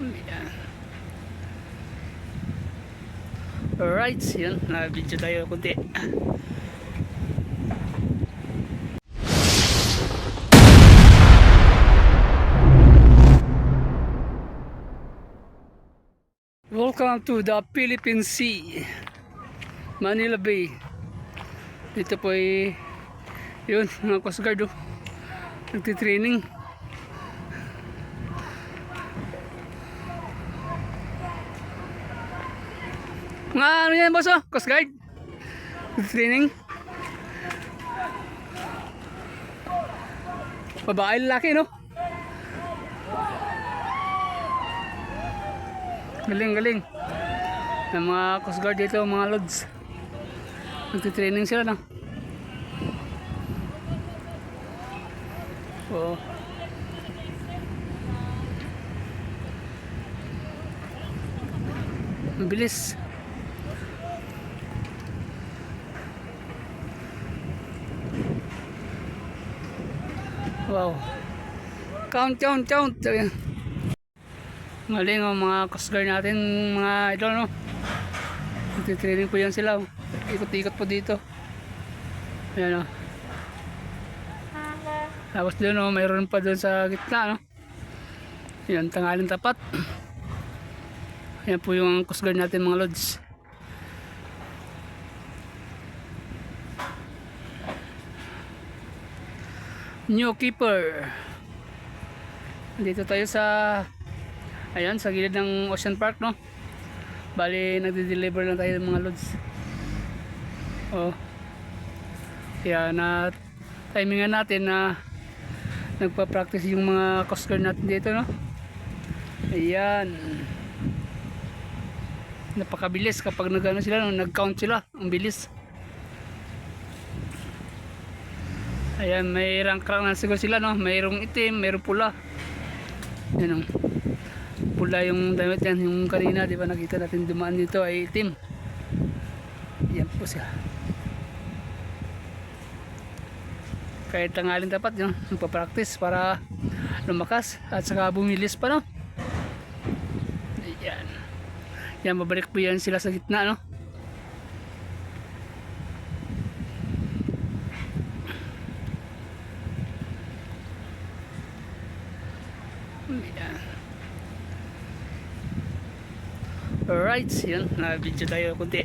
Mira. Alright, yun. Nabidyo tayo kundi. Welcome to the Philippine Sea. Manila Bay. Dito po ay yun, mga Coast Guard oh. Nagtitraining. training Mga ano yan boss oh, Coast Guard? Nagtitraining. Babae lalaki no? Galing, galing. Ng mga Coast Guard dito, mga lods. Nagtitraining sila, no? Oo. Mabilis. Wow. Count, count, count. Galing oh, mga Coast Guard natin, mga idol, no? Nagtitraining po yan sila. oh. Ikot-ikot po dito. Ayan, oh. Tapos doon, oh, mayroon pa doon sa gitna, no? Yan, tanghalin tapat. Ayan po yung Guard natin, mga lods. New Keeper. Dito tayo sa Ayan, sa gilid ng Ocean Park, no? Bali, nagde-deliver lang tayo ng mga loads. Oh. Kaya na timingan natin na nagpa-practice yung mga Coast Guard natin dito, no? Ayan. Napakabilis kapag nag-ano sila, no? nag-count sila. Ang bilis. Ayan, may rank na siguro sila, no? Mayroong itim, mayroong pula. Yan, oh. Pula yung damit yan yung kanina di ba? Nakita natin dumaan dito ay itim. Yan po siya. Kahit tangalin dapat yun magpa-practice para lumakas at saka bumilis pa no? Yan yan mabalik po yan sila sa gitna no yan Alright, yun, na-video tayo kunti.